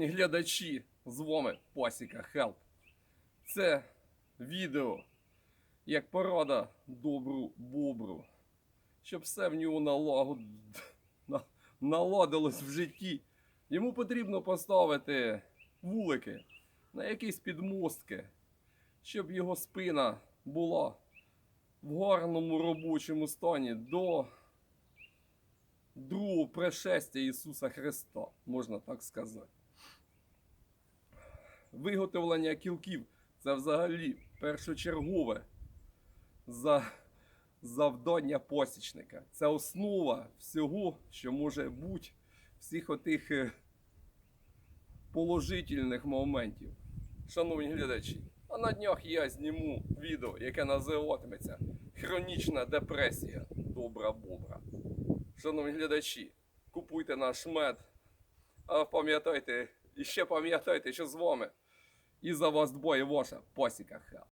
Шановні глядачі, з вами Пасіка Хелп. Це відео як порада добру бобру, щоб все в нього налагод... наладилось в житті. Йому потрібно поставити вулики на якісь підмостки, щоб його спина була в гарному робочому стані до другого пришестя Ісуса Христа, можна так сказати. Виготовлення кілків це взагалі першочергове за завдання посічника. Це основа всього, що може бути всіх отих е, положительних моментів. Шановні глядачі, а на днях я зніму відео, яке називатиметься Хронічна депресія Добра Бобра. Шановні глядачі, купуйте наш мед. А пам'ятайте, і ще пам'ятайте, що з вами і за вас двоє ваша посіка Хел.